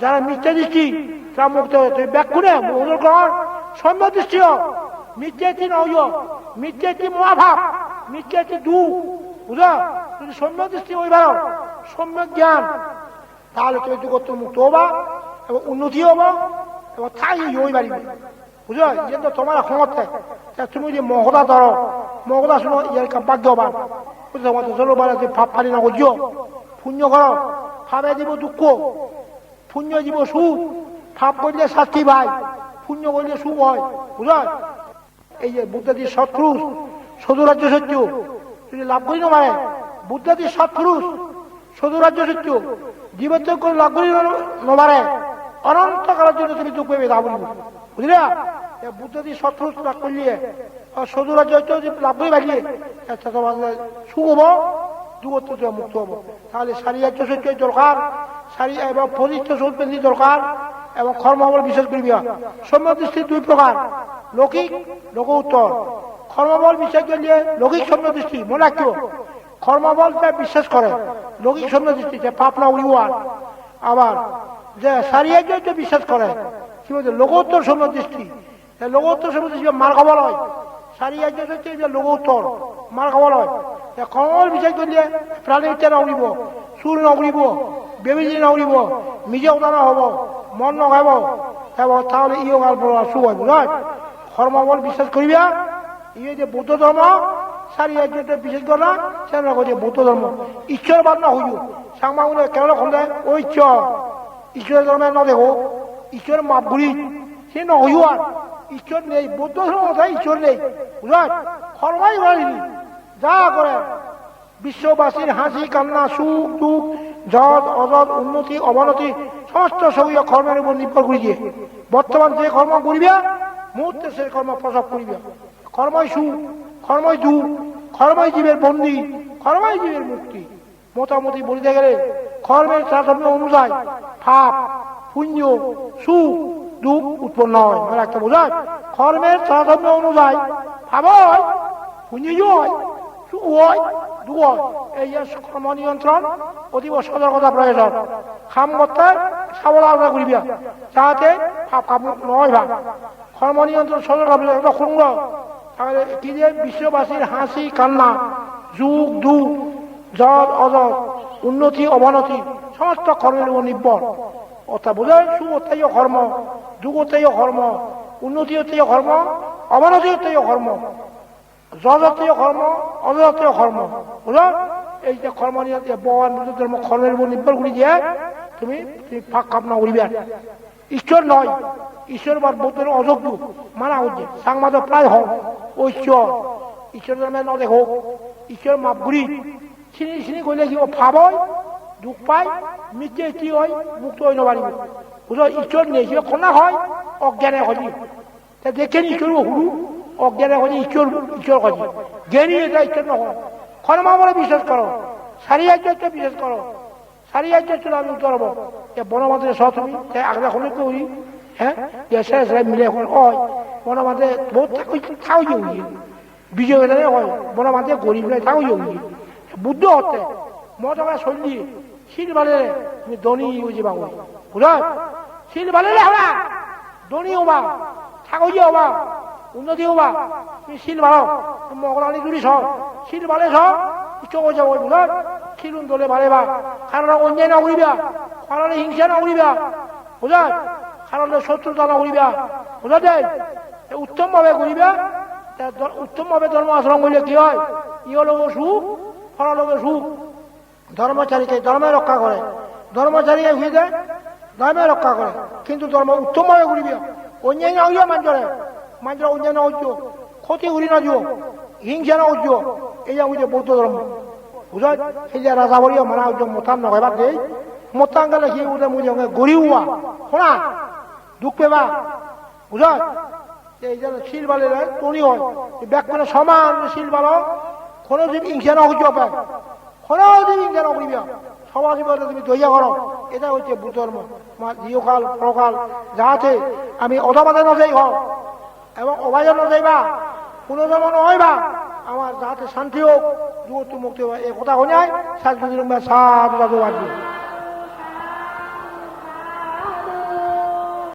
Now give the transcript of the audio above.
যারা মিথ্যা দৃষ্টি তারা মুক্ত হয়ে তুমি ব্যাকুণে মৌল গ্রহণ সৌম্য দৃষ্টি হোক মিথ্যাটি নয় মিথ্যাটি মহাভাব মিথ্যাটি দু, বুঝো? যদি সৌম্য দৃষ্টি ওই ভালো সৌম্য জ্ঞান, তাহলে তুমি জগৎ মুক্ত হবা এবং উন্নতি হব এবং তাই ওই বাড়িবে। বুঝলো যেহেতু তোমার ক্ষমতা তা তুমি যে মহদা ধরো, মহদা শুনো, ইয়ার ভাগ্যবান বুঝলো তোমার যে ভাব পালি না করছ পুণ্য করো ভাবে দিব দুঃখ পুণ্য দিব সুখ ভাব করলে শাস্তি ভাই, পুণ্য করলে সুখ হয় বুঝলো এই যে বুদ্ধাদির সৎপুরুষ, সদুরাজ্য সত্য যদি লাভ করি না পারে বুদ্ধাদির সৎপুরুষ, সদুরাজ্য সত্য জীবত্ব করে লাভ করি নবারে অনন্তকালের জন্য তুমি দুঃখ পেবে তা বলব বুঝলে বুদ্ধদি সৎপুরুষ লাভ করলিয়ে সদুরাজ্য লাভ করে তোমার সুখ মুক্ত হব তাহলে এবং এবং কর্মবল বিশেষ দুই লৌকিক লোক বিশ্বাস করে, লৌকিক সম্যদৃষ্টি যে পাপনা উড়িওয়ার আবার, যে সারিয়ার্য বিশ্বাস করে, কি বলছে? লোকোত্তর সম্যদৃষ্টি লোকোত্তর সম্যদৃষ্টি মার খবর হয়। হচ্ছে যে লোকোত্তর মার খবর হয়। কমল বিচার করলে প্রাণী ইচ্ছা না উড়িব সুর না উড়িব বেবিজি না উড়িব নিজে উদানা হব, মন নগাইব এবং তাহলে ইও গাল সুখ হইব, নয়? কর্মবল বিশ্বাস করিবা ইয়ে যে বৌদ্ধ ধর্ম, সারি একজনটা বিশেষ করে না সেটা করছে বৌদ্ধ ধর্ম। ঈশ্বর বাদ না হইও। সাংবাগুলো কেন খন্দে ও ঈশ্বর ঈশ্বর ধর্মে ন দেখো ঈশ্বর মাপ ঘুরি, সে ন হইও আর। ঈশ্বর নেই, বৌদ্ধ ধর্ম কথায় ঈশ্বর নেই বুঝলেন কর্মাই যা করে। বিশ্ববাসীর হাসি, কান্না, সুখ, দুঃখ যদ অযদ উন্নতি, অবনতি, সমস্ত সবই কর্মের উপর নির্ভর করি দিয়ে। বর্তমান যে কর্ম করিবে, মুহূর্তে সে কর্ম প্রসব করিবে। কর্মই সুখ, কর্মই দুঃখ, কর্মই জীবের বন্দি, কর্মই জীবের মুক্তি। মোটামুটি বলিতে গেলে, কর্মের তারতম্য অনুযায়ী পাপ, পুণ্য, সুখ, দুঃখ উৎপন্ন হয়। মানে একটা বোঝায়, কর্মের তারতম্য অনুযায়ী ভাব হয় পুণ্য হয় বিশ্ববাসীর হাসি কান্না, যুগ, দুঃখ, জল, অজল, উন্নতি অবনতি সমস্ত কর্মের উপর নির্ভর অর্থাৎ বোঝায় সুখ অত্যায় কর্ম যুগ অত্যায় কর্ম উন্নতি অত্যায় কর্ম অবনতি অত্যায় কর্ম জজাতীয় কর্ম, অজাতীয় কর্ম। বুঝলো এই যে কর্ম নিয়ে বুদ্ধ ধর্ম কর্মের উপর নির্ভর করে দিয়ে তুমি তুমি ফাঁক কামনা করিবে ঈশ্বর নয়, ঈশ্বর বা বৌদ্ধের অযোগ্য, মানা হচ্ছে সাংবাদ প্রায় হোক ও ঈশ্বর। ধর্মে ন দেখো ঈশ্বর মাপগুড়ি চিনি চিনি করলে কি ভাব হয়? দুঃখ পায়? মিথ্যে কি হয়? মুক্ত হয়ে নবারিব বুঝলো? ঈশ্বর নেই, সে হয়, অজ্ঞানে তা দেখেন ঈশ্বর হুরু অজ্ঞানে হয় ঈশ্বর ঈশ্বর হয় জ্ঞানী এটা ঈশ্বর নহয় কর্মাবলে বিশ্বাস করো। সারিয়ার্য বিশ্বাস করো। সারিয়ার্য আমি উত্তর হব। বনমাদের সহ তুমি আগলা খনে করি। হ্যাঁ? সেরা সেরা মিলে এখন হয়। বনমাদে বহুত থাও যে বিজয় হলে হয়। বনমাদে গরিব নয় থাও যে বুদ্ধ হতে। মত আমরা চলি শিল বালে তুমি ধনী বুঝি পাবো বুঝল? শিল বালে হবা। ধনী হবা। ঠাকুর হবা উন্নতি হবা। তুমি শিল বাড়ো মগলানি জুড়ি সব শিল বালে সব চোখ যাব বুঝল শিলুন দলে বালে বা কারণ অন্যায় না করিবা। কারণে হিংসা না করিবা। বুঝল কারণে শত্রুতা না করিবা। বুঝা যায় উত্তম ভাবে করিবা উত্তম ভাবে ধর্ম আচরণ করলে কি হয়? ইয় লোক সুখ ফললোকে সুখ। ধর্মচারীকে ধর্মে রক্ষা করে। ধর্মচারী হয়ে যায় ধর্মে রক্ষা করে। কিন্তু ধর্ম উত্তম ভাবে করিবি। অন্যায় না হইয়া মাঞ্জরে অন্যায় না হইছ ক্ষতি করি না হিংসা না হইছ এই যে হইছে বৌদ্ধ ধর্ম বুঝা সেই যে রাজা বলিয়া মানা হইছ মতান দেই, মতান গেলে সি উঠে মুঝে গড়ি হওয়া পেবা বুঝা এই যে শিল বালে তৈরি হয় ব্যাগ মানে সমান শিল বালো না না জীবনে তুমি দইয়া করো এটা হচ্ছে বুদ্ধ ধর্ম। জিওকাল পরকাল, যাহাতে আমি অধবাদে নজাই হোক এবং অবাজন যাইবা কোনো যেমন হইবা আমার যাতে শান্তি হোক যুগত মুক্তি হয় এ কথা যায় সাত সাধু সাধু বাদ